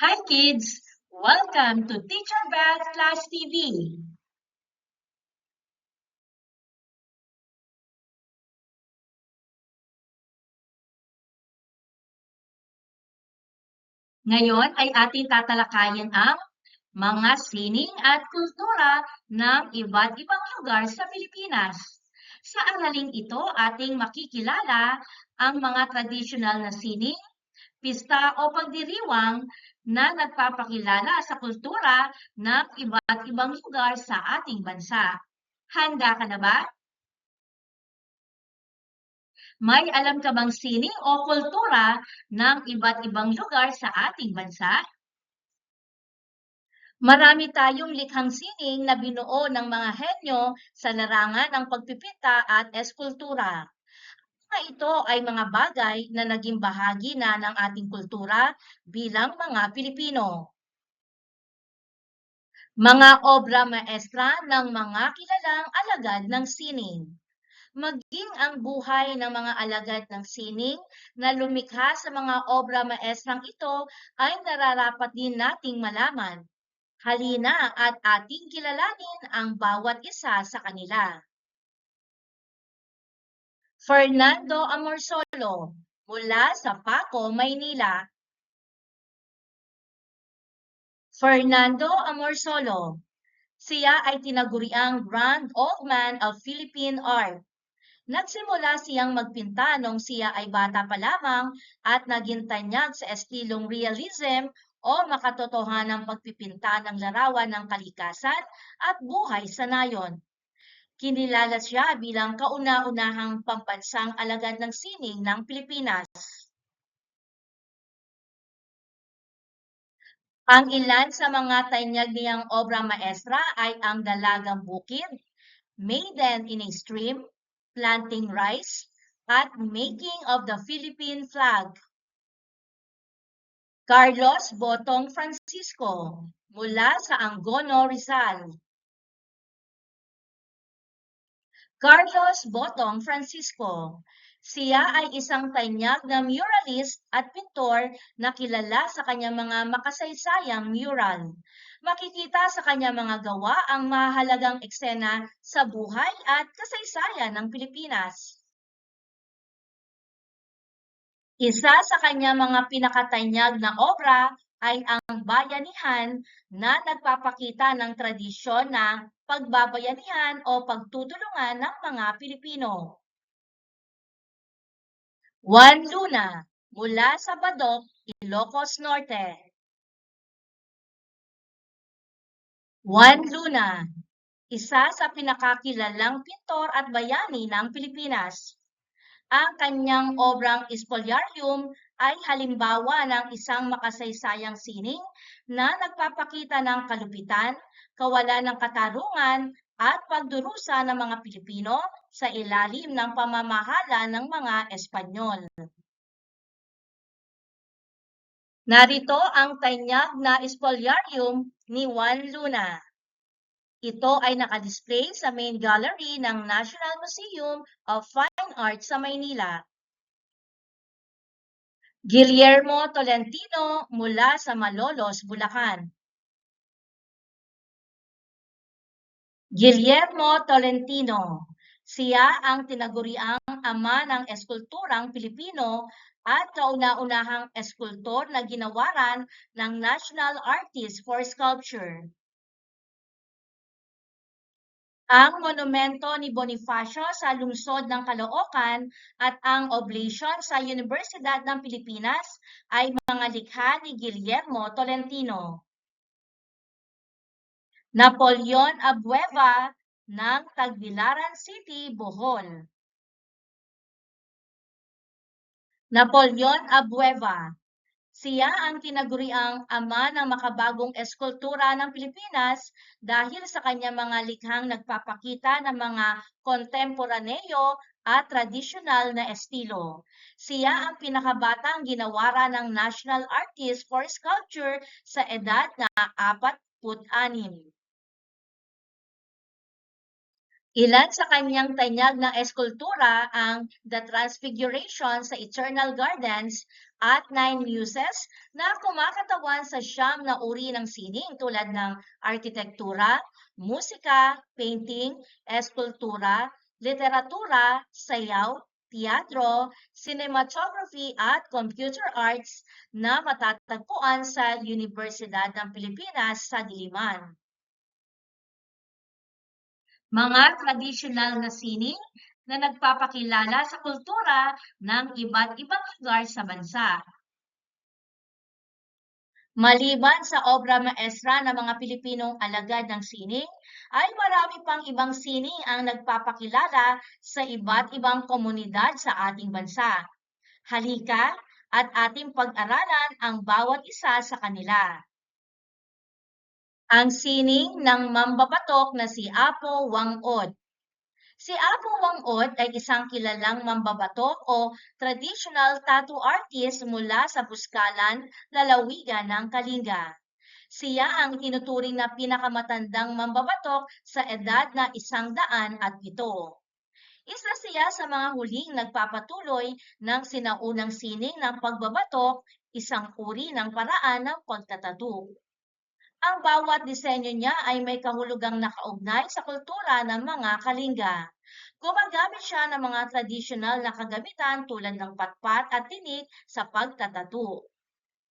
Hi kids! Welcome to Teacher Beth Flash TV. Ngayon ay ating tatalakayin ang mga sining at kultura ng iba't ibang lugar sa Pilipinas. Sa araling ito, ating makikilala ang mga tradisyonal na sining, pista o pagdiriwang na nagpapakilala sa kultura ng iba't ibang lugar sa ating bansa. Handa ka na ba? May alam ka bang sining o kultura ng iba't ibang lugar sa ating bansa? Marami tayong likhang sining na binuo ng mga henyo sa larangan ng pagpipita at eskultura. Mga ito ay mga bagay na naging bahagi na ng ating kultura bilang mga Pilipino. Mga obra maestra ng mga kilalang alagad ng sining. Maging ang buhay ng mga alagad ng sining na lumikha sa mga obra maestrang ito ay nararapat din nating malaman. Halina at ating kilalanin ang bawat isa sa kanila. Fernando Amorsolo mula sa Paco, Maynila. Fernando Amorsolo. Siya ay tinaguriang Grand Old Man of Philippine Art. Nagsimula siyang magpinta nung siya ay bata pa lamang at naging tanyag sa estilong realism o makatotohanang pagpipinta ng larawan ng kalikasan at buhay sa nayon. Kinilala siya bilang kauna-unahang pambansang alagad ng sining ng Pilipinas. Ang ilan sa mga tanyag niyang obra maestra ay ang Dalagang Bukid, Maiden in a Stream, Planting Rice, at Making of the Philippine Flag. Carlos Botong Francisco mula sa Angono, Rizal. Carlos Botong Francisco. Siya ay isang tanyag na muralist at pintor na kilala sa kanyang mga makasaysayang mural. Makikita sa kanyang mga gawa ang mahalagang eksena sa buhay at kasaysayan ng Pilipinas. Isa sa kanyang mga pinakatanyag na obra ay ang bayanihan na nagpapakita ng tradisyon na pagbabayanihan o pagtutulungan ng mga Pilipino. Juan Luna mula sa Badok, Ilocos Norte. Juan Luna, isa sa pinakakilalang pintor at bayani ng Pilipinas. Ang kanyang obrang Spoliarium ay halimbawa ng isang makasaysayang sining na nagpapakita ng kalupitan, kawalan ng katarungan at pagdurusa ng mga Pilipino sa ilalim ng pamamahala ng mga Espanyol. Narito ang tanyag na spoliarium ni Juan Luna. Ito ay nakadisplay sa main gallery ng National Museum of Fine Arts sa Maynila. Guillermo Tolentino mula sa Malolos, Bulacan. Guillermo Tolentino. Siya ang tinaguriang ama ng eskulturang Pilipino at kauna-unahang eskultor na ginawaran ng National Artist for Sculpture. Ang monumento ni Bonifacio sa lungsod ng Caloocan at ang oblation sa Universidad ng Pilipinas ay mga likha ni Guillermo Tolentino. Napoleon Abueva ng Tagbilaran City, Bohol. Napoleon Abueva. Siya ang tinaguriang ama ng makabagong eskultura ng Pilipinas dahil sa kanyang mga likhang nagpapakita ng mga kontemporaneo at tradisyonal na estilo. Siya ang pinakabatang ginawara ng National Artist for Sculpture sa edad na 46. Ilan sa kanyang tanyag na eskultura ang The Transfiguration sa Eternal Gardens at nine muses na kumakatawan sa siyam na uri ng sining tulad ng arkitektura, musika, painting, eskultura, literatura, sayaw, teatro, cinematography at computer arts na matatagpuan sa Universidad ng Pilipinas sa Diliman. Mga tradisyonal na sining na nagpapakilala sa kultura ng iba't ibang lugar sa bansa. Maliban sa obra maestra ng mga Pilipinong alagad ng sining, ay marami pang ibang sining ang nagpapakilala sa iba't ibang komunidad sa ating bansa. Halika at ating pag-aralan ang bawat isa sa kanila. Ang sining ng mambabatok na si Apo Wangod. Si Apo Wangod ay isang kilalang mambabatok o traditional tattoo artist mula sa Buskalan, lalawigan ng Kalinga. Siya ang tinuturing na pinakamatandang mambabatok sa edad na isang daan at pito. Isa siya sa mga huling nagpapatuloy ng sinaunang sining ng pagbabatok, isang uri ng paraan ng pagtatatu. Ang bawat disenyo niya ay may kahulugang nakaugnay sa kultura ng mga Kalinga. Gumagamit siya ng mga tradisyonal na kagamitan tulad ng patpat at tinik sa pagtatatu.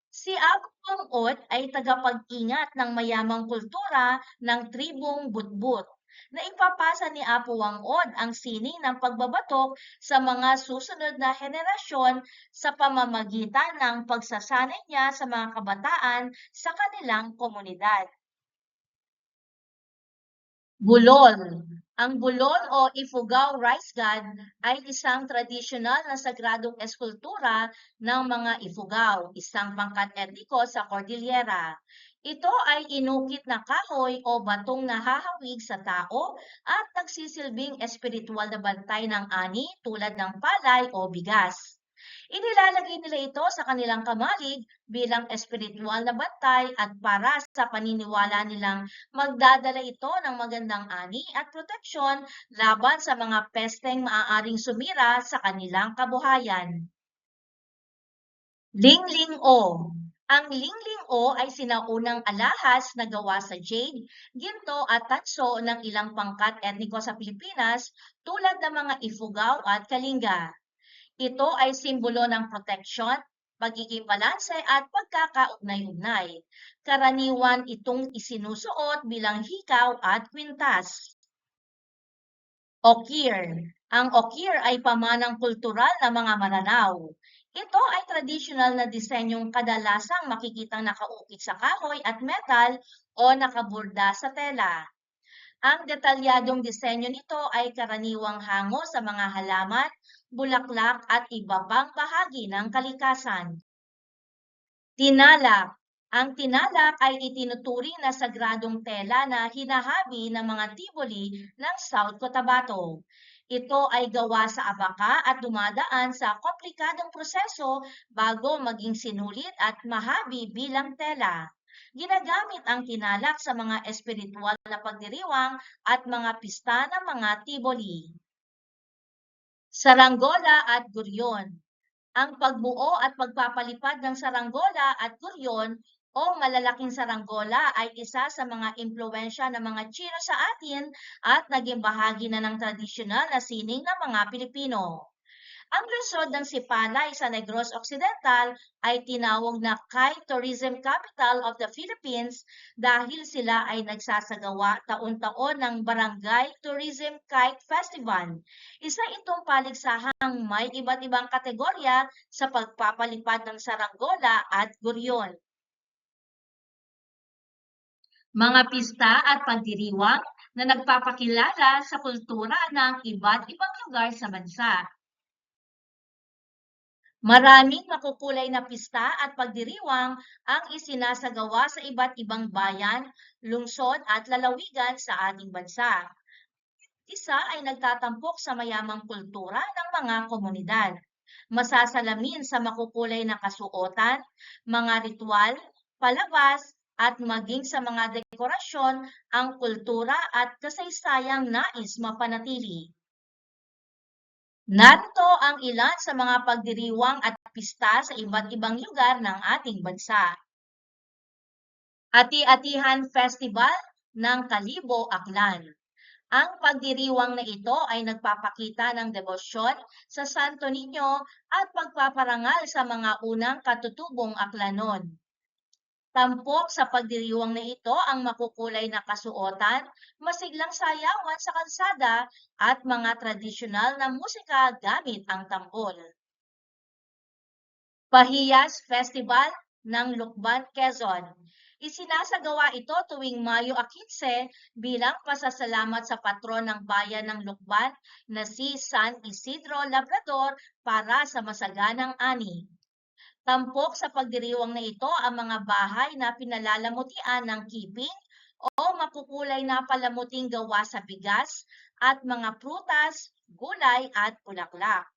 Si Abu Ot ay tagapag-ingat ng mayamang kultura ng tribong Butbut na ipapasa ni Apo Wangod ang sining ng pagbabatok sa mga susunod na henerasyon sa pamamagitan ng pagsasanay niya sa mga kabataan sa kanilang komunidad. Bulol. Ang bulol o Ifugao Rice God ay isang tradisyonal na sagradong eskultura ng mga Ifugao, isang pangkat etniko sa Cordillera. Ito ay inukit na kahoy o batong nahahawig sa tao at nagsisilbing espiritual na bantay ng ani tulad ng palay o bigas. Inilalagay nila ito sa kanilang kamalig bilang espiritual na bantay at para sa paniniwala nilang magdadala ito ng magandang ani at proteksyon laban sa mga pesteng maaaring sumira sa kanilang kabuhayan. Lingling-o Ang lingling-o ay sinaunang alahas na gawa sa jade, ginto at tatso ng ilang pangkat etniko sa Pilipinas tulad ng mga Ifugao at Kalinga. Ito ay simbolo ng proteksyon, pagiging balanse at pagkakaugnay-ugnay. Karaniwan itong isinusuot bilang hikaw at kwintas. Okir. Ang okir ay pamanang kultural ng mga Maranao. Ito ay tradisyonal na disenyong kadalasang makikitang nakaukit sa kahoy at metal o nakaburda sa tela. Ang detalyadong disenyo nito ay karaniwang hango sa mga halaman, bulaklak at iba pang bahagi ng kalikasan. Tinalak. Ang tinalak ay itinuturing na sagradong tela na hinahabi ng mga tiboli ng South Cotabato. Ito ay gawa sa abaka at dumadaan sa komplikadong proseso bago maging sinulit at mahabi bilang tela. Ginagamit ang tinalak sa mga espiritual na pagdiriwang at mga pista ng mga tiboli. Saranggola at Guryon Ang pagbuo at pagpapalipad ng saranggola at guryon o malalaking saranggola ay isa sa mga impluensya ng mga Chino sa atin at naging bahagi na ng tradisyonal na sining ng mga Pilipino. Ang lungsod ng Sipalay sa Negros Occidental ay tinawag na Kite Tourism Capital of the Philippines dahil sila ay nagsasagawa taon-taon ng Barangay Tourism Kite Festival. Isa itong paligsahang may iba't ibang kategorya sa pagpapalipad ng saranggola at guryon. Mga pista at pagdiriwang na nagpapakilala sa kultura ng iba't ibang lugar sa bansa. Maraming makukulay na pista at pagdiriwang ang isinasagawa sa iba't ibang bayan, lungsod at lalawigan sa ating bansa. Isa ay nagtatampok sa mayamang kultura ng mga komunidad. Masasalamin sa makukulay na kasuotan, mga ritual, palabas, at maging sa mga dekorasyon ang kultura at kasaysayang nais mapanatili. Narito ang ilan sa mga pagdiriwang at pista sa iba't ibang lugar ng ating bansa. Ati-atihan Festival ng Kalibo, Aklan. Ang pagdiriwang na ito ay nagpapakita ng debosyon sa Santo Niño at pagpaparangal sa mga unang katutubong aklanon. Tampok sa pagdiriwang na ito ang makukulay na kasuotan, masiglang sayawan sa kalsada at mga tradisyonal na musika gamit ang tambol. Pahiyas Festival ng Lukban, Quezon. Isinasagawa ito tuwing Mayo 15 bilang pasasalamat sa patron ng bayan ng Lukban na si San Isidro Labrador para sa masaganang ani. Tampok sa pagdiriwang na ito ang mga bahay na pinalalamutian ng kiping o makukulay na palamuting gawa sa bigas at mga prutas, gulay at bulaklak.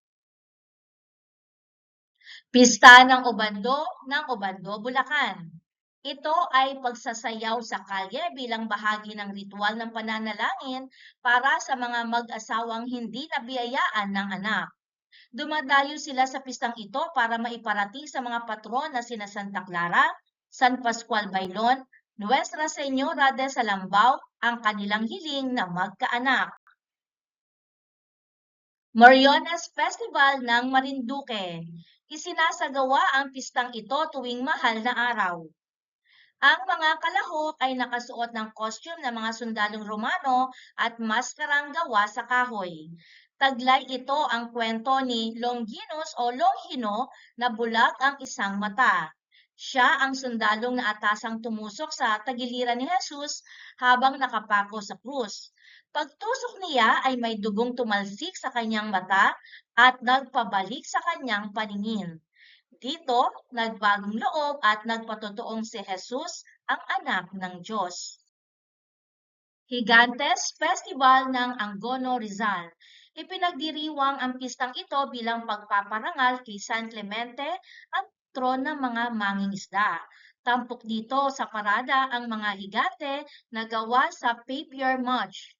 Pista ng Obando ng Obando, Bulacan. Ito ay pagsasayaw sa kalye bilang bahagi ng ritual ng pananalangin para sa mga mag-asawang hindi nabiyayaan ng anak. Dumadayo sila sa pistang ito para maiparating sa mga patron na sina Santa Clara, San Pascual Bailon, Nuestra Señora de Salambao ang kanilang hiling na magkaanak. Moriones Festival ng Marinduque. Isinasagawa ang pistang ito tuwing mahal na araw. Ang mga kalahok ay nakasuot ng costume ng mga sundalong Romano at maskarang gawa sa kahoy. Taglay ito ang kwento ni Longinus o Longino na bulag ang isang mata. Siya ang sundalong na atasang tumusok sa tagiliran ni Jesus habang nakapako sa krus. Pagtusok niya ay may dugong tumalsik sa kanyang mata at nagpabalik sa kanyang paningin. Dito, nagbagong loob at nagpatotoong si Jesus ang anak ng Diyos. Higantes Festival ng Angono Rizal. Ipinagdiriwang ang pistang ito bilang pagpaparangal kay San Clemente at tron ng mga mangingisda. Tampok dito sa parada ang mga higante na gawa sa papier mudge.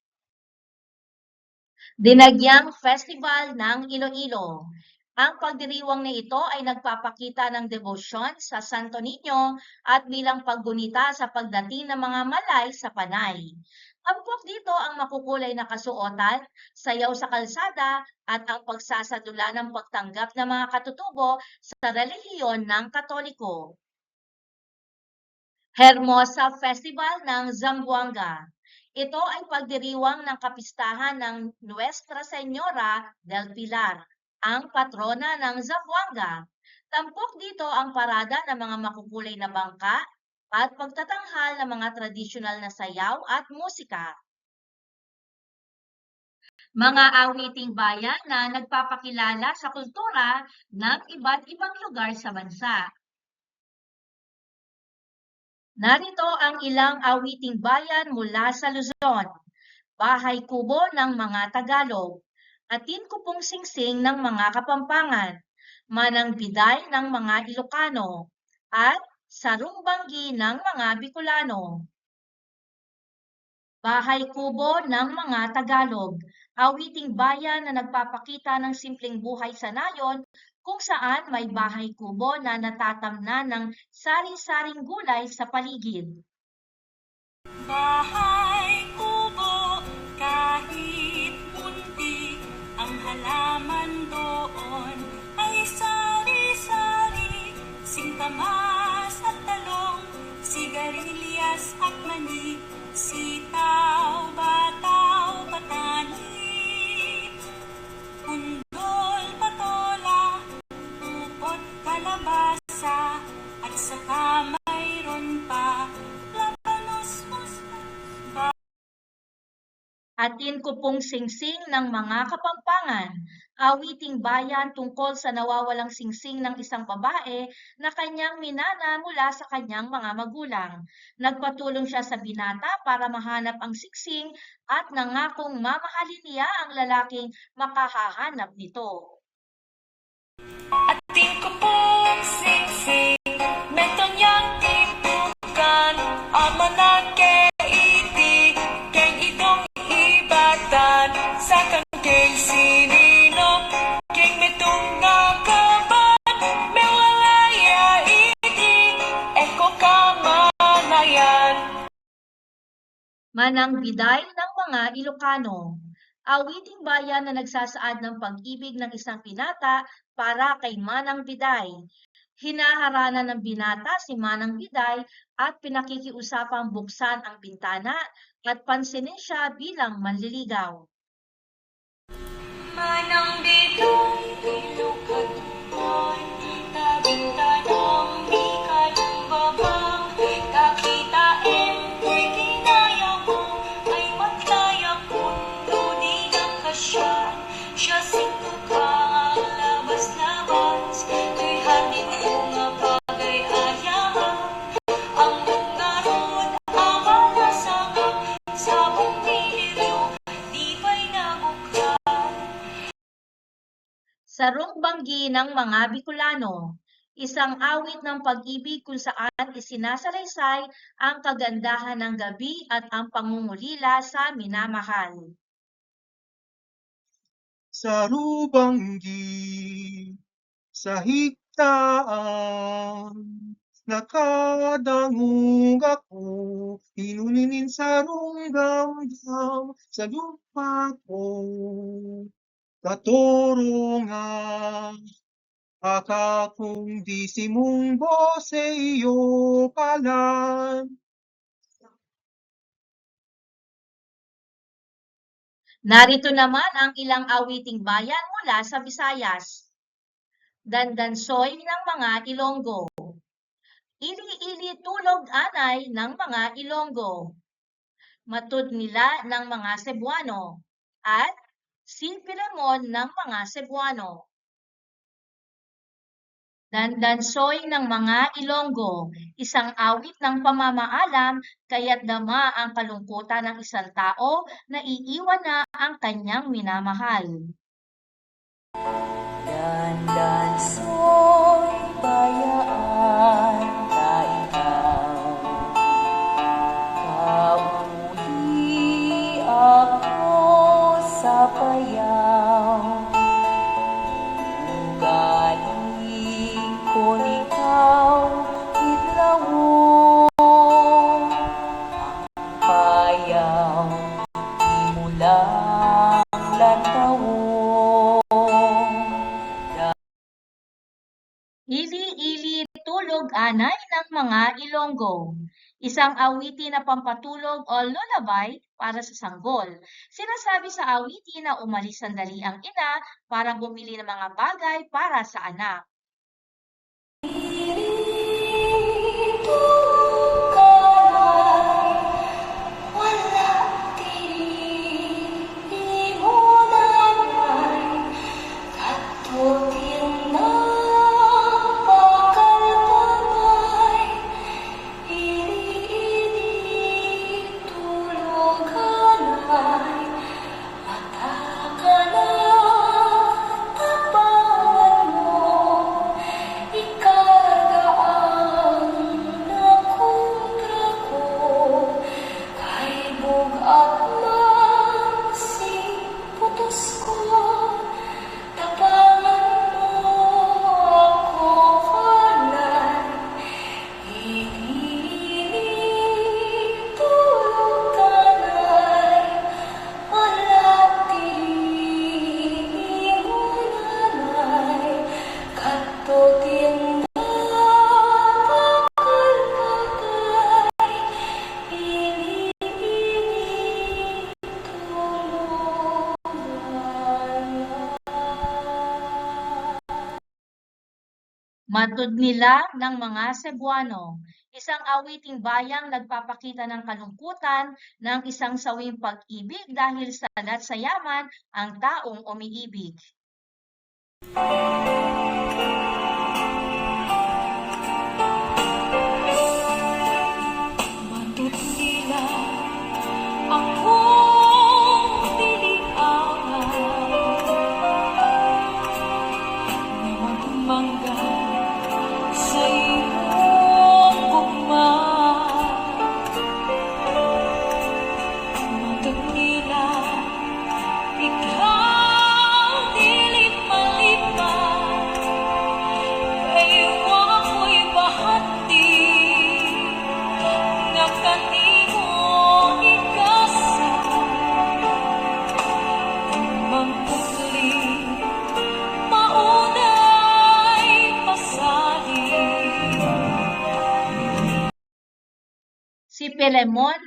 Dinagyang Festival ng Iloilo. Ang pagdiriwang na ito ay nagpapakita ng debosyon sa Santo Niño at bilang paggunita sa pagdating ng mga malay sa panay. Tampok dito ang makukulay na kasuotan, sayaw sa kalsada at ang pagsasadula ng pagtanggap ng mga katutubo sa relihiyon ng Katoliko. Hermosa Festival ng Zamboanga. Ito ay pagdiriwang ng kapistahan ng Nuestra Señora del Pilar, ang patrona ng Zamboanga. Tampok dito ang parada ng mga makukulay na bangka at pagtatanghal ng mga tradisyonal na sayaw at musika. Mga awiting bayan na nagpapakilala sa kultura ng iba't ibang lugar sa bansa. Narito ang ilang awiting bayan mula sa Luzon. Bahay Kubo ng mga Tagalog. Atin Kupong Singsing ng mga Kapampangan. Manang Biday ng mga Ilocano. At Sarumbanggi ng mga Bicolano. Bahay Kubo ng mga Tagalog. Awiting bayan na nagpapakita ng simpleng buhay sa nayon kung saan may bahay kubo na natatamnan ng sari-saring gulay sa paligid. Bahay kubo, kahit munti ang halaman doon ay sari-sari, talong, sigarilyas at mani, sitaw, bataw, patani, undol, patola, upot, kalabasa, at saka mayroon pa labanos, Atin ko pong singsing ng mga kapampangan, awiting bayan tungkol sa nawawalang singsing ng isang babae na kanyang minana mula sa kanyang mga magulang. Nagpatulong siya sa binata para mahanap ang singsing at nangakong mamahalin niya ang lalaking makahahanap nito. Ating ko pong singsing, metong yang tipukan, ama na Manang Biday ng mga Ilocano. Awiting bayan na nagsasaad ng pag-ibig ng isang binata para kay Manang Biday. Hinaharana ng binata si Manang Biday at pinakikiusapang buksan ang bintana at pansinin siya bilang manliligaw. Manang bitoy, ilukat tuloy, tabing-tanong di Ng mga Bicolano, isang awit ng pag-ibig kung saan isinasalaysay ang kagandahan ng gabi at ang pangungulila sa minamahal. sa rubanggi, sa higtaan, nakadangung ako, inuninin sa runggamgam, sa lupa ko, katorongan, akakong di simong bose iyo kalan. Narito naman ang ilang awiting bayan mula sa Visayas. Dandansoy ng mga Ilonggo. Ili-ili tulog anay ng mga Ilonggo. Matud nila ng mga Cebuano. At Silpiramon ng mga Cebuano. Dandansoy ng mga Ilonggo, isang awit ng pamamaalam kaya't dama ang kalungkutan ng isang tao na iiwan na ang kanyang minamahal. Dandan mga Ilonggo, isang awiti na pampatulog o lullaby para sa sanggol. Sinasabi sa awiti na umalis sandali ang ina para bumili ng mga bagay para sa anak. Matud nila ng mga Cebuano, isang awiting bayang nagpapakita ng kalungkutan ng isang sawing pag-ibig dahil salat sa yaman ang taong umiibig. Matud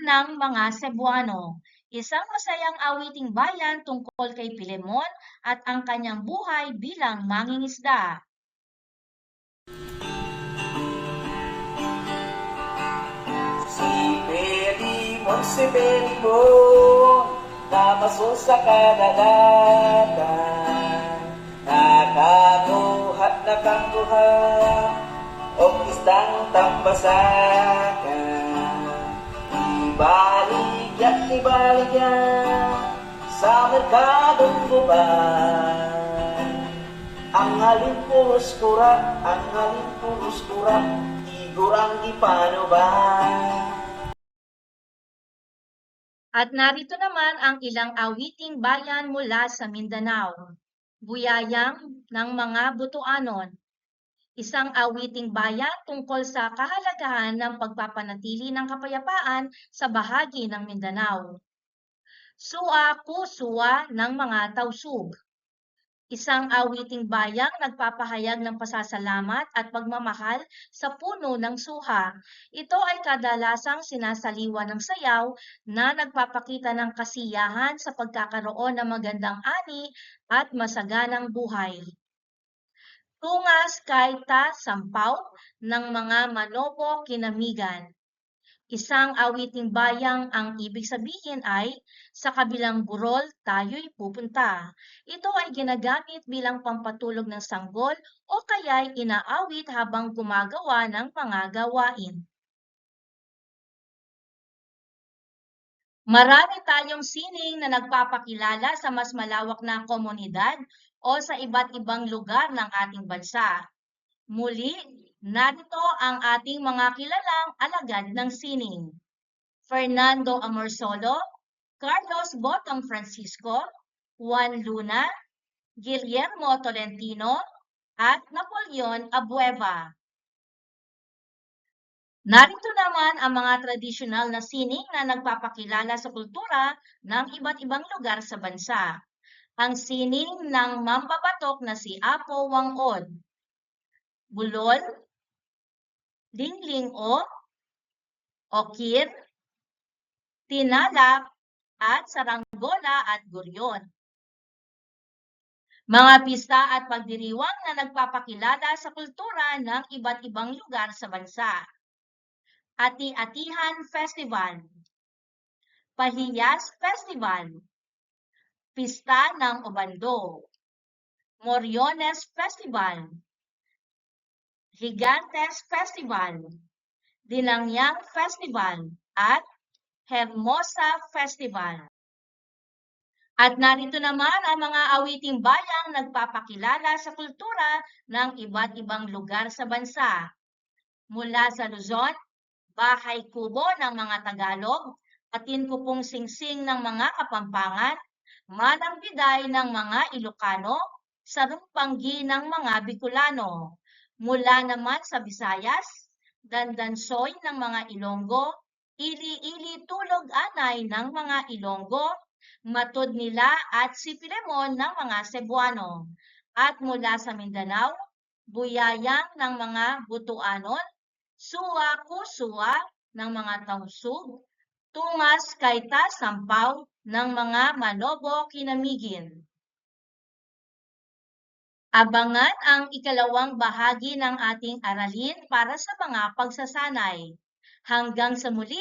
ng mga Cebuano, isang masayang awiting bayan tungkol kay Pilemon at ang kanyang buhay bilang mangingisda. Si Pelimon, si Pelimon, namaso sa kadagatan. Nakakuha, nakakuha, o isdang tambasakan. Ibaligyan, ibaligyan, sa merkadong guban. Ang halin puros kura, ang halin puros kura, igurang ipano ba? At narito naman ang ilang awiting bayan mula sa Mindanao. Buyayang ng mga Butuanon. Isang awiting bayan tungkol sa kahalagahan ng pagpapanatili ng kapayapaan sa bahagi ng Mindanao. Sua Kusua ng mga Tausug. Isang awiting bayang nagpapahayag ng pasasalamat at pagmamahal sa puno ng suha. Ito ay kadalasang sinasaliwa ng sayaw na nagpapakita ng kasiyahan sa pagkakaroon ng magandang ani at masaganang buhay. Tungas Kaita Sampaw ng mga Manobo Kinamigan. Isang awiting bayang ang ibig sabihin ay sa kabilang burol tayo'y pupunta. Ito ay ginagamit bilang pampatulog ng sanggol o kaya'y inaawit habang gumagawa ng mga gawain. Marami tayong sining na nagpapakilala sa mas malawak na komunidad o sa iba't ibang lugar ng ating bansa. Muli, narito ang ating mga kilalang alagad ng sining. Fernando Amorsolo, Carlos Botong Francisco, Juan Luna, Guillermo Tolentino, at Napoleon Abueva. Narito naman ang mga tradisyonal na sining na nagpapakilala sa kultura ng iba't ibang lugar sa bansa. Ang sining ng mambabatok na si Apo Wangod, Bulol, Lingling O, Okir, Tinalak, at Saranggola at Guryon. Mga pista at pagdiriwang na nagpapakilala sa kultura ng iba't ibang lugar sa bansa. Ati-Atihan Festival, Pahiyas Festival, Pista ng Obando, Moriones Festival, Gigantes Festival, Dinangyang Festival, at Hermosa Festival. At narito naman ang mga awiting bayang nagpapakilala sa kultura ng iba't ibang lugar sa bansa. Mula sa Luzon, Bahay Kubo ng mga Tagalog, Atin Kupong Singsing ng mga Kapampangan, Manang Biday ng mga Ilocano, Sarumpanggi ng mga Bicolano. Mula naman sa Visayas, Dandansoy ng mga Ilonggo, Ili-ili Tulog Anay ng mga Ilonggo, Matod nila at si Pilemon ng mga Cebuano. At mula sa Mindanao, Buyayang ng mga Butuanon, Suwa Kusua ng mga Tausug, Tungas Kaita Sampaw ng mga Manobo Kinamigin. Abangan ang ikalawang bahagi ng ating aralin para sa mga pagsasanay. Hanggang sa muli!